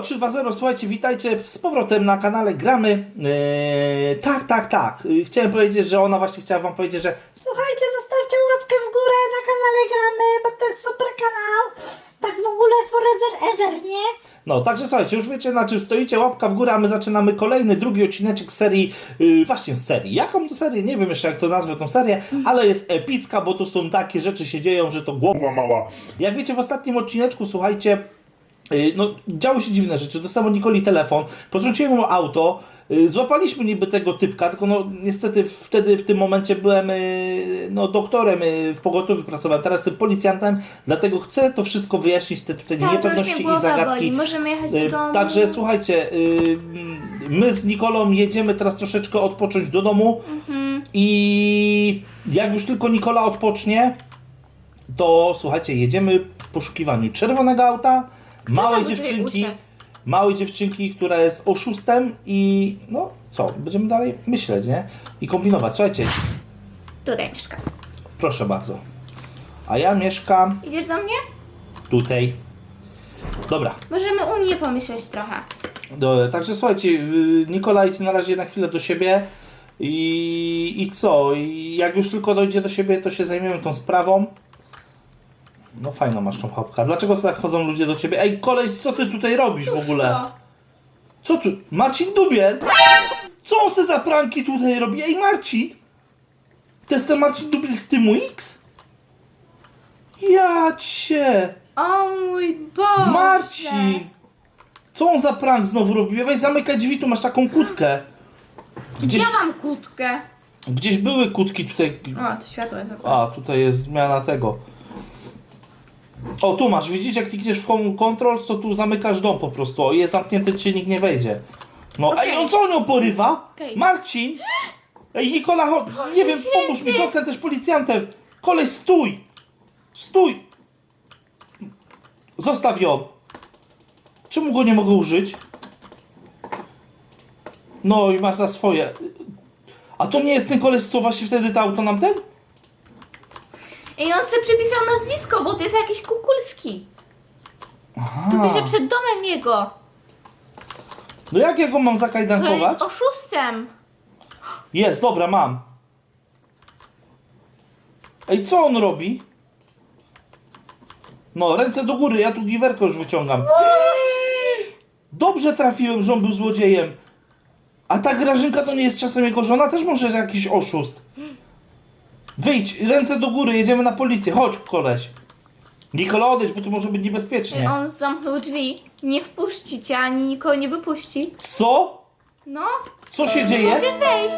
Halo 320, słuchajcie, witajcie z powrotem na kanale Gramy. Eee, tak, tak, tak. Yy, Chciałem powiedzieć, że ona właśnie chciała wam powiedzieć, że Słuchajcie, zostawcie łapkę w górę na kanale Gramy, bo to jest super kanał. Tak w ogóle forever ever, nie? No, także słuchajcie, już wiecie na czym stoicie, łapka w górę, a my zaczynamy kolejny, drugi odcineczek serii, yy, właśnie z serii. Jaką to serię? Nie wiem jeszcze jak to nazwę tą serię, ale jest epicka, bo tu są takie rzeczy się dzieją, że to głowa mała. Jak wiecie, w ostatnim odcineczku, słuchajcie, no działy się dziwne rzeczy, dostałem od Nikoli telefon, potrąciłem mu auto, yy, złapaliśmy niby tego typka, tylko no niestety wtedy w tym momencie byłem yy, no doktorem w pogotowiu pracowałem, teraz jestem policjantem, dlatego chcę to wszystko wyjaśnić, te tutaj Tak, niepewności i zagadki. boli. Możemy jechać Y, do domu. Także słuchajcie, y, my z Nikolą jedziemy teraz troszeczkę odpocząć do domu Mhm. i jak już tylko Nikola odpocznie, to słuchajcie, jedziemy w poszukiwaniu czerwonego auta, małej tam dziewczynki, usiadł? małej dziewczynki, która jest oszustem i no co, będziemy dalej myśleć, nie? I kombinować. Słuchajcie, Tutaj mieszkam. proszę bardzo. A ja mieszkam Idziesz do mnie? tutaj. Dobra, Możemy u mnie pomyśleć trochę. Dobra, także słuchajcie, yy, Nikola idź na razie na chwilę do siebie i, i co? I jak już tylko dojdzie do siebie, to się zajmiemy tą sprawą. No fajną masz tą chapkę. Dlaczego tak chodzą ludzie do ciebie? Ej, koleś, co ty tutaj robisz w ogóle? Co? Tu? Marcin Dubiel? Co on se za pranki tutaj robi? Ej, Marcin! To jest ten Marcin Dubiel z Tymu X? Ja cię! O mój Boże! Marcin! Co on za prank znowu robi? Weź zamykaj drzwi, tu masz taką kutkę. Gdzie Gdzieś, ja mam kłódkę? gdzieś były kutki tutaj. O, to światło jest. A, tutaj jest zmiana tego. O, tu masz, widzisz, jak klikniesz w Home Control, to tu zamykasz dom po prostu. O, jest zamknięty, czy nikt nie wejdzie. No, Okej. ej, on co on ją porywa? Okej. Marcin! Ej, Nikola, cho- nie wiem, pomóż mi, święty! zostań też policjantem. Kolej, stój! Stój! Zostaw ją. Czemu go nie mogę użyć? No i masz za swoje. A to nie jest ten koleś, co właśnie wtedy to auto nam ten? Ej, on sobie przypisał nazwisko, bo to jest jakiś kukulski. Aha. Tu pisze przed domem jego. No jak ja go mam To zakajdankować? jest oszustem. Jest, dobra, mam. Ej, co on robi? No, ręce do góry, ja tu giwerkę już wyciągam. Dobrze trafiłem, że on był złodziejem. A ta Grażynka to nie jest czasem jego żona? Też może jest jakiś oszust. Wyjdź, ręce do góry, jedziemy na policję. Chodź, koleś. Nikola, odejdź, bo tu może być niebezpiecznie. On zamknął drzwi. Nie wpuści cię, ani nikogo nie wypuści. Co? No, Co się nie dzieje? mogę wejść.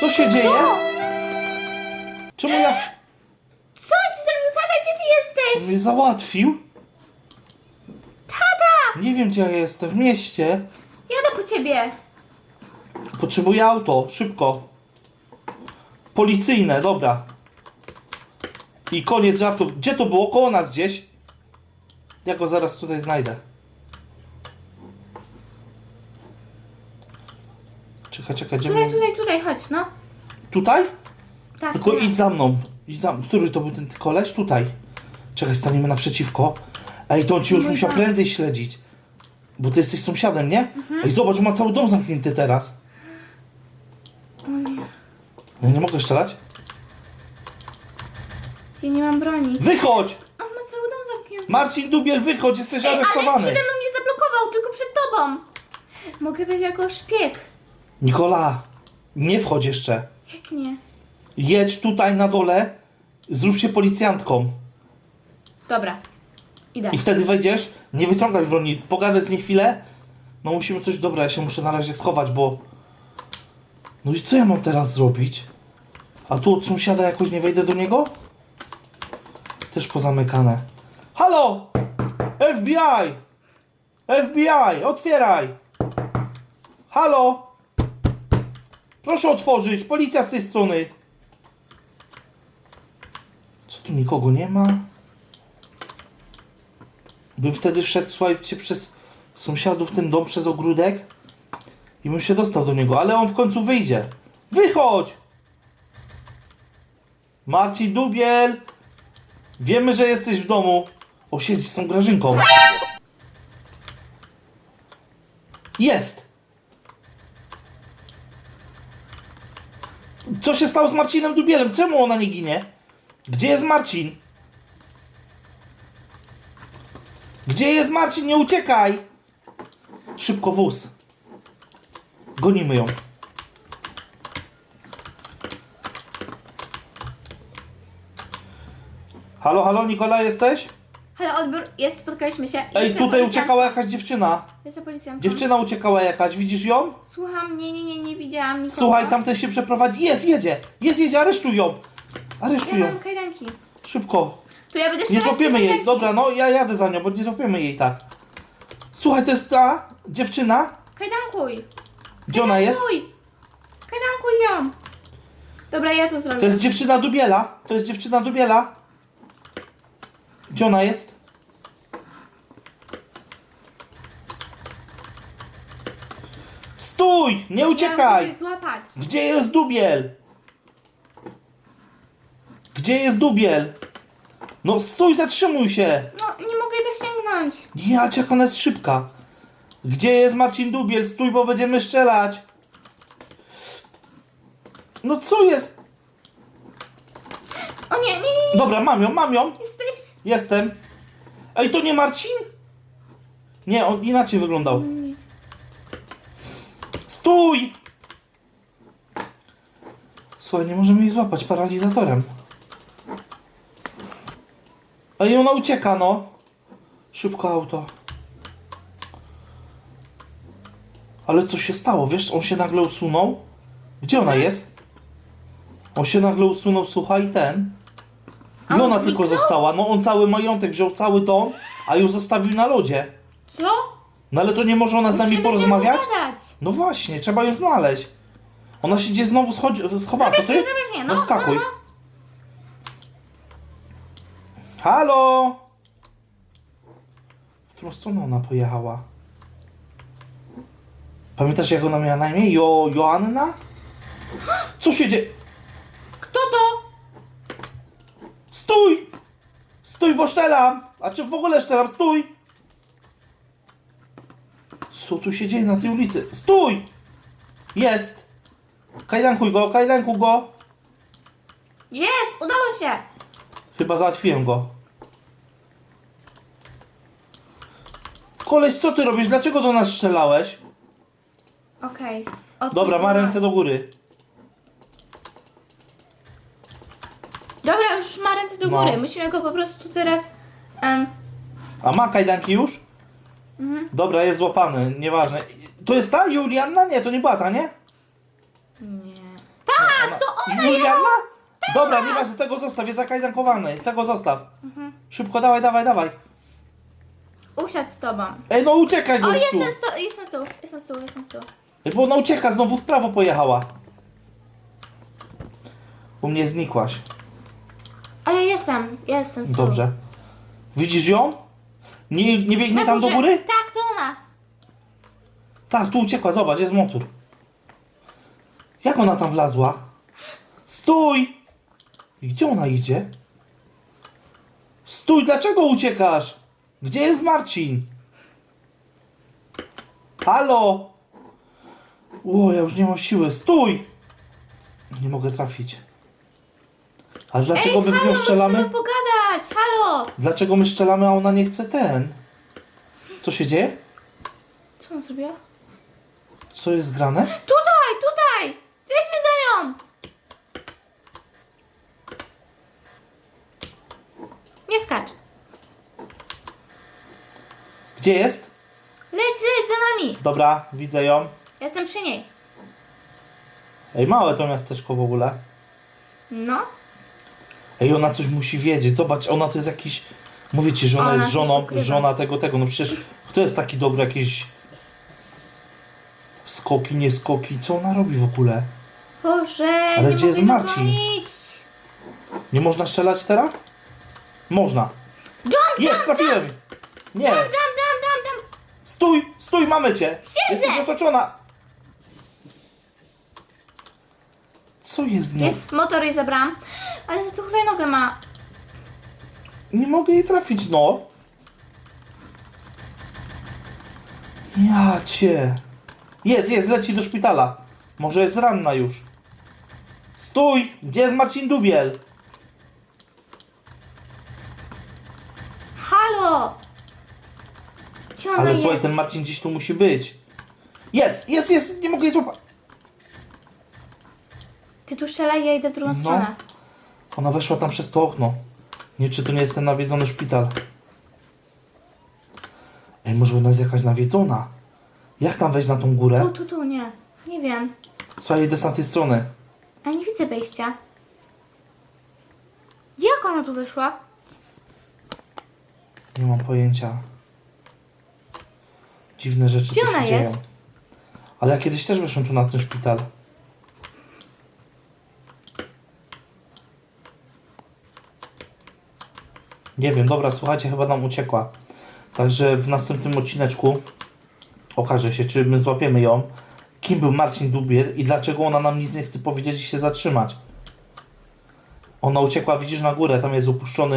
Co się dzieje? Czemu ja... co ci zrobił? Tata, gdzie ty jesteś? mnie załatwił? Tata! Nie wiem, gdzie ja jestem. W mieście. Jadę po ciebie. Potrzebuję auto. Szybko. Policyjne, dobra. I koniec żartów. Gdzie to było? Koło nas gdzieś. Ja go zaraz tutaj znajdę. Czekaj, czekaj, gdzie Tutaj, tutaj, tutaj, chodź, no. Tutaj? Tak. Tylko tu. idź za mną. Idź za mną. Który to był ten koleś? Tutaj. Czekaj, staniemy naprzeciwko. Ej, to on cię już Mój musiał tak. prędzej śledzić. Bo ty jesteś sąsiadem, nie? Mhm. Ej, zobacz, ma cały dom zamknięty teraz. Nie. Ja nie mogę strzelać. Ja nie mam broni. Wychodź! On ma cały dom zamknięty. Marcin Dubiel, wychodź, jesteś Ej, ale aresztowany. przede mną mnie zablokował, tylko przed tobą. Mogę być jako szpieg. Nikola, nie wchodź jeszcze. Jak nie? Jedź tutaj na dole, zrób się policjantką. Dobra. Idę. I wtedy wejdziesz, nie wyciągaj broni, pogadaj z niej chwilę. No musimy coś, dobra, ja się muszę na razie schować, bo... No i co ja mam teraz zrobić? A tu od sąsiada jakoś nie wejdę do niego? Też pozamykane. Halo! FBI! FBI, otwieraj! Halo! Proszę otworzyć, policja z tej strony. Co tu nikogo nie ma? Bym wtedy wszedł, słuchajcie, przez sąsiadów ten dom, przez ogródek i bym się dostał do niego, ale on w końcu wyjdzie. Wychodź! Marcin Dubiel! Wiemy, że jesteś w domu. O, siedzi z tą Grażynką. Jest! Co się stało z Marcinem Dubielem? Czemu ona nie ginie? Gdzie jest Marcin? Gdzie jest Marcin? Nie uciekaj! Szybko wóz. Gonimy ją. Halo, halo, Nikola, jesteś? Halo, odbiór, jest, spotkaliśmy się. Ej, Jestem tutaj policjantem. uciekała jakaś dziewczyna. Jestem policjantem. Dziewczyna uciekała jakaś, widzisz ją? Słucham, nie, nie, nie, nie widziałam nikogo. Słuchaj, tamten się przeprowadzi. Jest, jedzie! Jest, jedzie, aresztuj ją! Aresztuj Ja ją, mam kajdanki. szybko. To ja będę Nie strzelać złapiemy jej. Dobra, no ja jadę za nią, bo nie złapiemy jej tak. Słuchaj, to jest ta dziewczyna. Kajdankuj. Gdzie ona jest? Kajdankuj. Kajdankuj ją. Dobra, ja to zrobię. To jest dziewczyna Dubiela. To jest dziewczyna Dubiela. Gdzie ona jest? Stój! Nie uciekaj! złapać. Gdzie jest Dubiel? Gdzie jest Dubiel? No stój, zatrzymuj się! No, nie mogę to sięgnąć. Ja cię, jak ona jest szybka. Gdzie jest Marcin Dubiel? Stój, bo będziemy strzelać. No co jest? O nie, nie, nie. Dobra, mam ją, mam ją. Jesteś... Jestem. Ej, to nie Marcin? Nie, on inaczej wyglądał. Stój! Słuchaj, nie możemy jej złapać paralizatorem. Ej, ona ucieka, no. Szybko auto. Ale co się stało, wiesz? On się nagle usunął. Gdzie ona jest? On się nagle usunął, słuchaj, ten. I on ona tylko zniknął? została. No on cały majątek wziął, cały dom, a ją zostawił na lodzie. Co? No ale to nie może ona z nami Musimy porozmawiać? No właśnie, trzeba ją znaleźć. Ona się gdzieś znowu schodzi, schowała. To Zabierz mnie, ty? zabierz mnie, no, No skakuj. no, no. Halo! W którą stronę ona pojechała? Pamiętasz jak ona miała na imię? Jo, Joanna? Co się dzieje? Kto to? Stój! Stój, bo szczelam! A czy w ogóle szczelam? Stój! Co tu się dzieje na tej ulicy? Stój! Jest! Kajdankuj go, kajdankuj go! Jest, udało się. Chyba załatwiłem go. Koleś, co ty robisz? Dlaczego do nas strzelałeś? Okej. Dobra, ma ręce do góry. Dobra, już ma ręce do No. góry. Musimy go po prostu teraz... em, A ma kajdanki już? Mhm. Dobra, jest złapany, nieważne. To jest ta Julianna? Nie, to nie była ta, nie? nie. Tak, to ona Julianna? Dobra, nieważne, tego zostaw, jest zakajdankowany. Tego zostaw. Mhm. Szybko, dawaj, dawaj, dawaj. Usiadł z tobą. Ej, no uciekaj, O, gościu. jestem z to, jestem z tyłu, jestem z tyłu, jestem z tyłu. Bo ona ucieka, znowu w prawo pojechała. U mnie znikłaś. Jestem, ja jestem z tyłu. Dobrze. Widzisz ją? Nie, nie biegnie Na tam do górze. góry? Tak, to ona. Tak, tu uciekła, zobacz, jest motor. Jak ona tam wlazła? Stój! I gdzie ona idzie? Stój, dlaczego uciekasz? Gdzie jest Marcin? Halo! O, ja już nie mam siły. Stój! Nie mogę trafić. Ale dlaczego my w nią my strzelamy? chcemy pogadać, halo. Dlaczego my strzelamy, a ona nie chce ten? Co się dzieje? Co on zrobiła? Co jest grane? Tutaj, tutaj! Lećmy za nią! Nie skacz. Gdzie jest? Leć, leć za nami. Dobra, widzę ją. Jestem przy niej. Ej, małe to miasteczko w ogóle. No. Ej, ona coś musi wiedzieć. Zobacz, ona to jest jakiś... Mówię ci, że ona, Ona jest coś żoną, ukrywa. żona tego, tego. No przecież kto jest taki dobry, jakieś... Skoki, nie skoki. Co ona robi w ogóle? Boże, Ale nie gdzie jest mogę Marcin? dogonić. Nie można strzelać teraz? Można. Jump, Jest, trafiłem! Nie! jump, jump, jump, jump. Stój, stój, mamy cię! Jesteś otoczona! Co jest z nią? Jest, motor jej zabrałam. Ale tu nogę ma. Nie mogę jej trafić, no. Ja cię. Jest, jest, leci do szpitala. Może jest ranna już. Stój! Gdzie jest Marcin Dubiel? Halo! Gdzie ona Ale jest? słuchaj, ten Marcin gdzieś tu musi być. Jest, jest, jest, nie mogę jej złapać. Ty tu strzelaj, ja idę w drugą No. stronę. Ona weszła tam przez to okno. Nie wiem, czy to nie jest ten nawiedzony szpital. Ej, może ona jest jakaś nawiedzona. Jak tam wejść na tą górę? Tu, tu, tu, nie. Nie wiem. Słuchaj, idę z tamtej strony. A nie widzę wejścia. Jak ona tu wyszła? Nie mam pojęcia. Dziwne rzeczy Gdzie tu się ona dzieją. jest? Ale ja kiedyś też weszłem tu na ten szpital. Nie wiem, dobra, słuchajcie, chyba nam uciekła. Także w następnym odcineczku okaże się, czy my złapiemy ją, kim był Marcin Dubiel i dlaczego ona nam nic nie chce powiedzieć i się zatrzymać. Ona uciekła, widzisz, na górę, tam jest upuszczony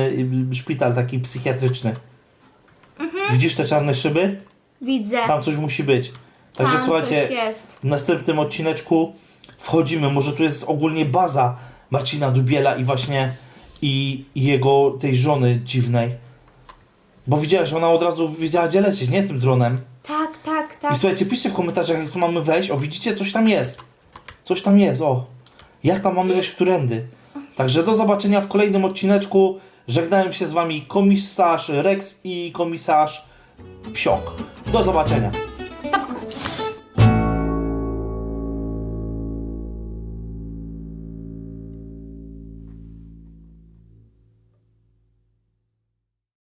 y, szpital taki psychiatryczny. Widzisz te czarne szyby? Widzę. Tam coś musi być. Także Tam słuchajcie, coś jest. w następnym odcineczku wchodzimy. Może tu jest ogólnie baza Marcina Dubiela i właśnie i, jego tej żony dziwnej. Bo widziałeś, ona od razu wiedziała gdzie lecieć, nie? Tym dronem. Tak, tak, tak. I słuchajcie, piszcie w komentarzach, jak tu mamy wejść. O, widzicie, coś tam jest. Coś tam jest, o. Jak tam mamy wejść, którędy. Także do zobaczenia w kolejnym odcineczku. Żegnają się z wami komisarz Rex i komisarz Psiok. Do zobaczenia.